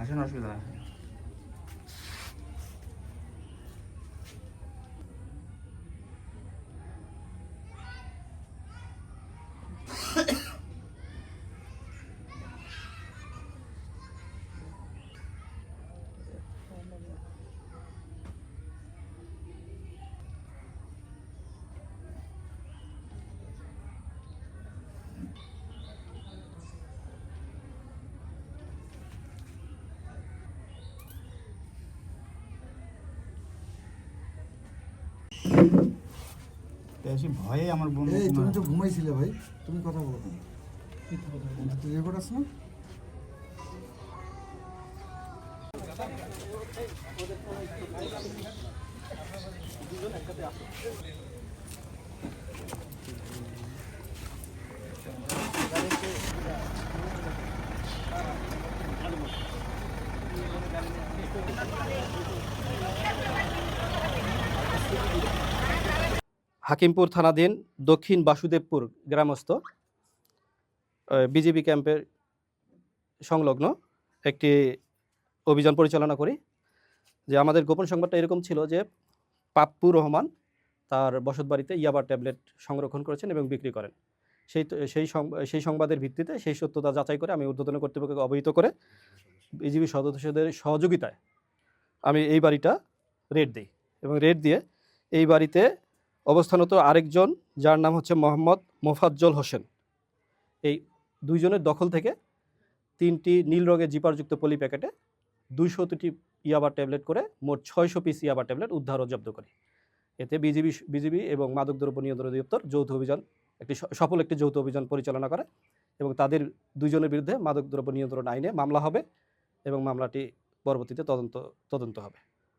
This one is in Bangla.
আসেন অসুবিধা নেই বেশি ভয়ে আমার বন্ধু এই তুমি তো ঘুমাইছিলে ভাই তুমি কথা বলো। কেন তুই রেকর্ড আছে না? হাকিমপুর থানাধীন দক্ষিণ বাসুদেবপুর গ্রামস্থ বিজেপি ক্যাম্পের সংলগ্ন একটি অভিযান পরিচালনা করি। যে আমাদের গোপন সংবাদটা এরকম ছিল যে, পাপ্পু রহমান তার বসতবাড়িতে ইয়াবা ট্যাবলেট সংরক্ষণ করেছেন এবং বিক্রি করেন। সেই সেই সেই সংবাদের ভিত্তিতে সেই সত্যতা যাচাই করে আমি ঊর্ধ্বতন কর্তৃপক্ষকে অবহিত করে বিজিবি সদস্যদের সহযোগিতায় আমি এই বাড়িটা রেড দিই এবং রেড দিয়ে এই বাড়িতে অবস্থানত আরেকজন, যার নাম হচ্ছে মোহাম্মদ মোফাজ্জল হোসেন। এই দুইজনের দখল থেকে তিনটি নীল রঙের জিপারযুক্ত পলি প্যাকেটে দুইশোটি ইয়াবা ট্যাবলেট করে মোট ছয়শো পিস ইয়াবা ট্যাবলেট উদ্ধার ও জব্দ করে। এতে বিজিবি বিজিবি এবং মাদকদ্রব্য নিয়ন্ত্রণ অধিদপ্তর যৌথ অভিযান, একটি সফল একটি যৌথ অভিযান পরিচালনা করে এবং তাদের দুইজনের বিরুদ্ধে মাদকদ্রব্য নিয়ন্ত্রণ আইনে মামলা হবে এবং মামলাটি পরবর্তীতে তদন্ত তদন্ত হবে।